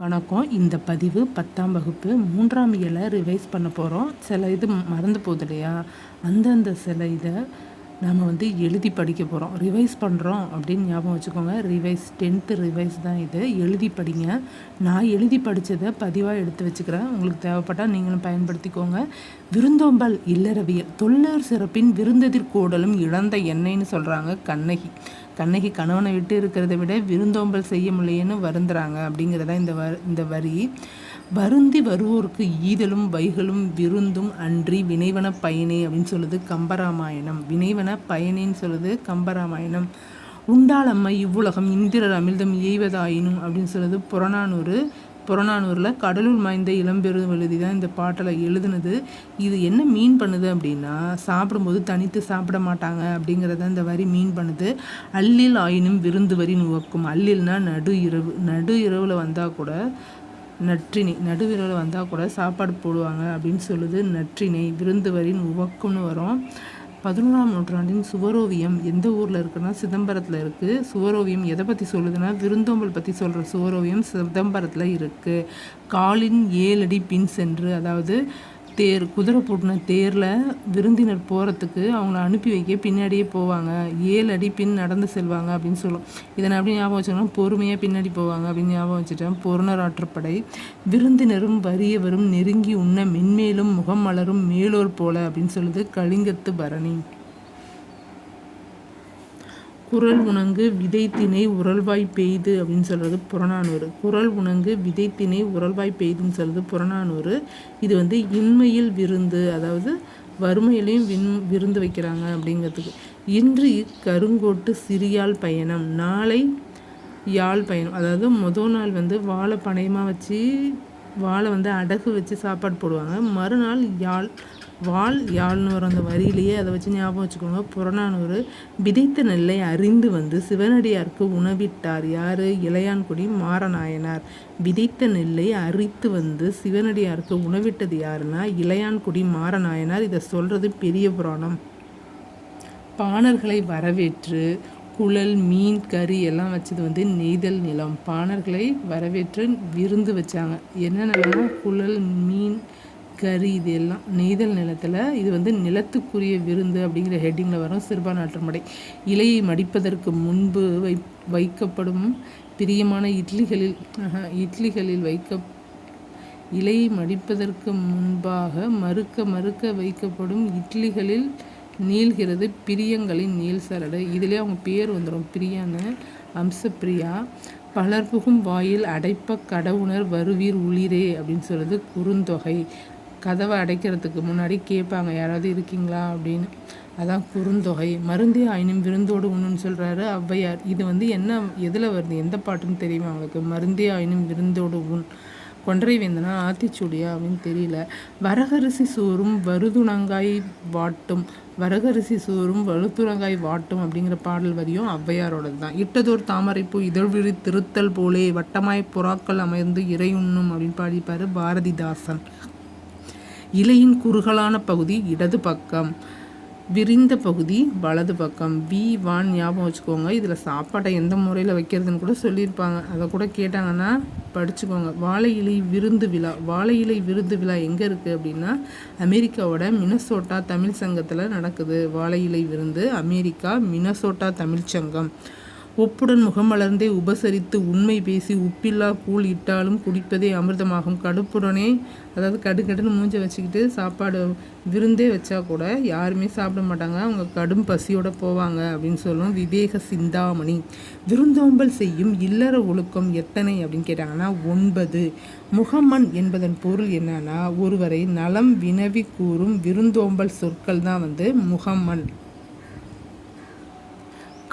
வணக்கம். இந்த பதிவு பத்தாம் வகுப்பு மூன்றாம் இயலை ரிவைஸ் பண்ண போகிறோம் சில இது மறந்து போகுது இல்லையா? அந்தந்த சில இதை நாம் வந்து எழுதி படிக்க போகிறோம் ரிவைஸ் பண்ணுறோம் அப்படின்னு ஞாபகம் வச்சுக்கோங்க. ரிவைஸ் டென்த்து ரிவைஸ் தான் இது. எழுதி படிங்க. நான் எழுதி படித்ததை பதிவாக எடுத்து வச்சுக்கிறேன். உங்களுக்கு தேவைப்பட்டால் நீங்களும் பயன்படுத்திக்கோங்க. விருந்தோம்பல் இல்லறவியல். தொல்லர் சிறப்பின் விருந்ததிர் கூடலும் இழந்த எண்ணெய்னு சொல்கிறாங்க கண்ணகி. கண்ணகி கணவனை விட்டு இருக்கிறத விட விருந்தோம்பல் செய்ய முடியேன்னு வருந்துறாங்க அப்படிங்கிறதான் இந்த வ இந்த வரி. வருந்தி வருவோருக்கு ஈதலும் வைகளும் விருந்தும் அன்றி வினைவன பயனே அப்படின்னு சொல்லுது கம்பராமாயணம். வினைவன பயனேன்னு சொல்லுது கம்பராமாயணம். உண்டாளம்மை இவ்வுலகம் இந்திரர் அமிழ்தம் எய்வதாயினும் அப்படின்னு சொல்லுது புறநானூறு. புறநானூரில் கடலூர் மாய்ந்த இளம்பெரும் எழுதி தான் இந்த பாட்டில் எழுதுனது. இது என்ன மீன் பண்ணுது அப்படின்னா சாப்பிடும்போது தனித்து சாப்பிட மாட்டாங்க அப்படிங்கிறத இந்த வரி மீன் பண்ணுது. அல்லில் ஆயினும் விருந்து வரி நுவக்கும் அல்லில்னா நடு இரவு. நடு இரவில் வந்தால் கூட நற்றினை நடுவிரல் வந்தால் கூட சாப்பாடு போடுவாங்க அப்படின்னு சொல்லுது நற்றினை விருந்துவரின் உவக்கம்னு வரும். பதினோராம் நூற்றாண்டின் சுவரோவியம் எந்த ஊரில் இருக்குன்னா சிதம்பரத்தில் இருக்குது சுவரோவியம் எதை பற்றி சொல்லுதுன்னா விருந்தோம்பல் பற்றி சொல்கிற சுவரோவியம் சிதம்பரத்தில் இருக்குது காலின் ஏழடி பின் சென்று அதாவது தேர் குதிரை பூட்டின தேரில் விருந்தினர் போகிறதுக்கு அவங்கள அனுப்பி வைக்க பின்னாடியே போவாங்க. ஏழு அடி பின் நடந்து செல்வாங்க அப்படின்னு சொல்லும். இதை நான் அப்படி ஞாபகம் வச்சுக்கணும் பொறுமையாக பின்னாடி போவாங்க அப்படின்னு ஞாபகம் வச்சுட்டேன். பொருணர் ஆற்றுப்படை. விருந்தினரும் வறியவரும் நெருங்கி உண்ண மென்மேலும் முகம் மலரும் மேலோர் போல அப்படின்னு சொல்லுது கலிங்கத்து பரணி. குரல் உணங்கு விதைத்தினை உரல்வாய் பெய்து அப்படின்னு சொல்கிறது புறநானூறு. குரல் உணங்கு விதைத்தினை உரல்வாய் பெய்துன்னு சொல்கிறது புறநானூறு. இது வந்து இன்மையில் விருந்து அதாவது வறுமையிலையும் வின் விருந்து வைக்கிறாங்க அப்படிங்கிறதுக்கு. இன்று கருங்கோட்டு சிறியால் பயணம் நாளை யாழ் பயணம். அதாவது முதல் நாள் வந்து வாழை பணையமாக வச்சு வாழை வந்து அடகு வச்சு சாப்பாடு போடுவாங்க. மறுநாள் யாழ் வால் யாழ்னு வரும் அந்த வரியிலேயே அதை வச்சு ஞாபகம் வச்சுக்கோங்க. புறநானூறு விதைத்த நெல்லை அறிந்து வந்து சிவனடியாருக்கு உணவிட்டார். யார்? இளையான்குடி மாரநாயனார். விதைத்த நெல்லை அரித்து வந்து சிவனடியாருக்கு உணவிட்டது யாருன்னா இளையான்குடி மாரநாயனார். இதை சொல்கிறது பெரிய புராணம். பாணர்களை வரவேற்று குழல் மீன் கறி எல்லாம் வச்சது வந்து நெய்தல் நிலம். பாணர்களை வரவேற்று விருந்து வச்சாங்க. என்னென்னா குழல் மீன் கறி இது எல்லாம் நெய்தல் நிலத்தில் இது வந்து நிலத்துக்குரிய விருந்து அப்படிங்கிற ஹெட்டிங்கில் வரும். சிறுபா நாட்டுமடை இலையை மடிப்பதற்கு முன்பு வை வைக்கப்படும் பிரியமான இட்லிகளில் இட்லிகளில் வைக்க இலையை மடிப்பதற்கு முன்பாக மறுக்க மறுக்க வைக்கப்படும் இட்லிகளில் நீள்கிறது பிரியங்களின் நீள் சரடு. இதிலே அவங்க பேர் வந்துடும் பிரியான்னு அம்சப்பிரியா. பலர் புகும் வாயில் அடைப்ப கடவுணர் வருவீர் உளிரே அப்படின்னு சொல்கிறது குறுந்தொகை. கதவை அடைக்கிறதுக்கு முன்னாடி கேட்பாங்க யாராவது இருக்கீங்களா? அப்படின்னு. அதான் குறுந்தொகை. மருந்தே ஆயினும் விருந்தோடு உண்ணுன்னு சொல்கிறாரு ஔவையார். இது வந்து என்ன எதில் வருது எந்த பாட்டுன்னு தெரியுமா அவங்களுக்கு மருந்தே ஆயினும் விருந்தோடு உண் கொன்றை வேந்தனா ஆத்திச்சூடியா அப்படின்னு தெரியல. வரகரிசி சோறும் வருதுணங்காய் வாட்டும் வரகரிசி சோறும் வலுத்துணங்காய் வாட்டும் அப்படிங்கிற பாடல் வரியும் ஔவையாரோடது தான். இட்டதோர் தாமரைப்பூ இதழ்விழி திருத்தல் போலே வட்டமாய் புறாக்கள் அமைந்து இறை உண்ணும் அப்படின்னு பாடிப்பார் பாரதிதாசன். இலையின் குறுகலான பகுதி இடது பக்கம். விரிந்த பகுதி வலது பக்கம். வி வான் ஞாபகம் வச்சுக்கோங்க. இதில் சாப்பாட்டை எந்த முறையில் வைக்கிறதுன்னு கூட சொல்லியிருப்பாங்க. அதை கூட கேட்டாங்கன்னா படிச்சுக்கோங்க. வாழை இலை விருந்து விழா. வாழை இலை விருந்து விழா எங்கே இருக்குது அப்படின்னா அமெரிக்காவோட மினசோட்டா தமிழ் சங்கத்தில் நடக்குது. வாழை இலை விருந்து அமெரிக்கா மினசோட்டா தமிழ்ச்சங்கம் ஒப்புடன் முகமலர்ந்தே உபசரித்து உண்மை பேசி உப்பில்லா கூழ் இட்டாலும் குடிப்பதே அமிர்தமாகும். கடுப்புடனே அதாவது கடுக்கடுன்னு மூஞ்ச வச்சுக்கிட்டு சாப்பாடு விருந்தே வச்சா கூட யாருமே சாப்பிட மாட்டாங்க. அவங்க கடும் பசியோட போவாங்க அப்படின்னு சொல்லும் விவேக சிந்தாமணி. விருந்தோம்பல் செய்யும் இல்லற ஒழுக்கம் எத்தனை அப்படின்னு கேட்டாங்கன்னா ஒன்பது. முகமன் என்பதன் பொருள் என்னன்னா ஒருவரை நலம் வினவி கூறும் விருந்தோம்பல் சொற்கள் தான் வந்து முகமன்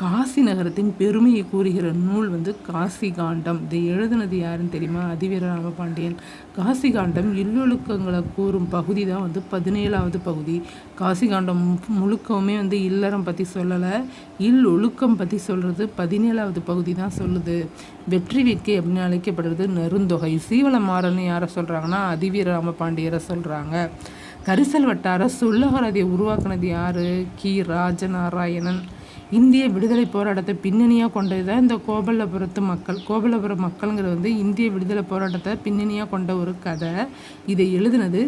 காசி நகரத்தின் பெருமையை கூறுகிற நூல் வந்து காசி காண்டம் இதை எழுதுனது யாருன்னு தெரியுமா? அதிவீர ராமபாண்டியன். காசி காண்டம் இல்லொழுக்கங்களை கூறும் பகுதி தான் வந்து பதினேழாவது பகுதி. காசி காண்டம் முழுக்கவுமே வந்து இல்லறம் பற்றி சொல்லலை. இல் ஒழுக்கம் பற்றி சொல்கிறது பதினேழாவது பகுதி தான் சொல்லுது. வெற்றி வேட்கை அப்படின்னு அழைக்கப்படுறது நெருந்தொகை. சீவளமாறன் யாரை சொல்கிறாங்கன்னா அதிவீர ராமபாண்டியரை சொல்கிறாங்க கரிசல் வட்டார சொல்லகரதியை உருவாக்குனது யார்? கி. ராஜநாராயணன். இந்திய விடுதலை போராட்டத்தை பின்னணியாக கொண்டது தான் இந்த கோபல்லபுரத்து மக்கள். கோபல்லபுரம் மக்கள்ங்கிறது வந்து இந்திய விடுதலை போராட்டத்தை பின்னணியாக கொண்ட ஒரு கதை. இதை எழுதினது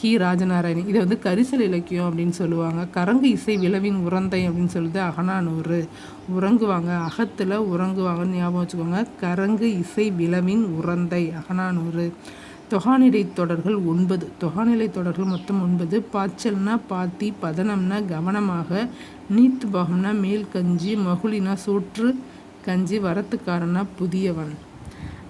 கி. ராஜநாராயணி இதை வந்து கரிசல் இலக்கியம் அப்படின்னு சொல்லுவாங்க. கரங்கு இசை விளவின் உரந்தை அப்படின்னு சொல்லுது அகனானூறு உறங்குவாங்க. அகத்தில் உறங்குவாங்கன்னு ஞாபகம் வச்சுக்கோங்க. கரங்கு இசை விளவின் உரந்தை அகனானூறு தொகாநிலை தொடர்கள் ஒன்பது. தொகாநிலை தொடர்கள் மொத்தம் ஒன்பது. பாய்ச்சல்னா பாத்தி பதனம்னா கவனமாக நீத்து பாகம்னா மேல் கஞ்சி மகுழினா சோற்று கஞ்சி வரத்துக்காரனா புதியவன்.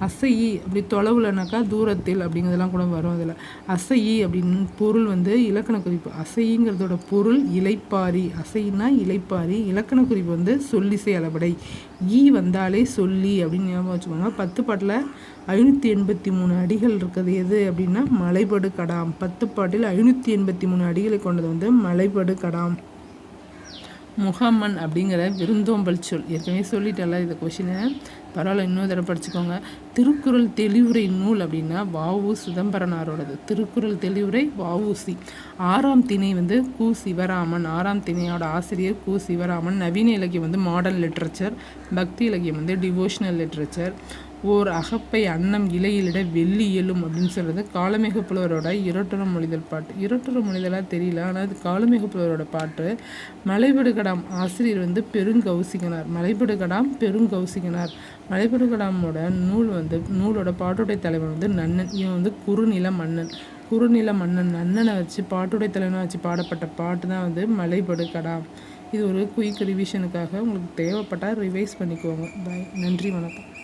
அசையி அப்படி தொலைவுலனாக்கா தூரத்தில் அப்படிங்கிறதெல்லாம் கூட வரும் அதில். அசையி அப்படின்னு பொருள் வந்து இலக்கண குறிப்பு. அசைங்கிறதோட பொருள் இலைப்பாரி. அசைனா இலைப்பாரி. இலக்கண குறிப்பு வந்து சொல்லிசை அளபடை. ஈ வந்தாலே சொல்லி அப்படின்னு ஞாபகம் வச்சுக்கோங்க. பத்து பாட்டில் ஐநூற்றி எண்பத்தி மூணு அடிகள் இருக்கிறது எது அப்படின்னா மலைபடு கடாம். பத்து பாட்டில் ஐநூற்றி எண்பத்தி மூணு அடிகளை கொண்டது வந்து மலைபடு கடாம். முகமன் அப்படிங்கிற விருந்தோம்பல் சொல். ஏற்கனவே சொல்லிட்டல இந்த கொஷினை பரவாயில்ல இன்னொரு தடவை படிச்சுக்கோங்க. திருக்குறள் தெளிவுரை நூல் அப்படின்னா வாவு சிதம்பரனாரோடது. திருக்குறள் தெளிவுரை வஉசி ஆறாம் திணை வந்து கு சிவராமன். ஆறாம் திணையோட ஆசிரியர் கு சிவராமன். நவீன இலக்கியம் வந்து மாடர்ன் லிட்ரேச்சர் பக்தி இலக்கியம் வந்து டிவோஷனல் லிட்ரேச்சர் ஓர் அகப்பை அன்னம் இலையிலிட வெள்ளி இயலும் அப்படின்னு சொல்கிறது காலமேக புலவரோட இரட்டுற மொழிதல் பாட்டு. இரட்டுற மொழிதலாக தெரியல ஆனால் அது காலமேக புலவரோட பாட்டு. மலைபடுகடாம் ஆசிரியர் வந்து பெருங்கௌசிகனார். மலைபடுகடாம் பெருங்கௌசிகனார். மலைபடுகடாமோட நூல் வந்து நூலோட பாட்டுடைய தலைவன் வந்து நன்னன். இவன் வந்து குறுநில மன்னன். குறுநில மன்னன் நன்னனை வச்சு பாட்டுடைய தலைவனை வச்சு பாடப்பட்ட பாட்டு தான் வந்து மலைபடுகடாம். இது ஒரு குயிக் ரிவிஷனுக்காக உங்களுக்கு தேவைப்பட்டால் ரிவைஸ் பண்ணிக்கோங்க. பாய் நன்றி வணக்கம்.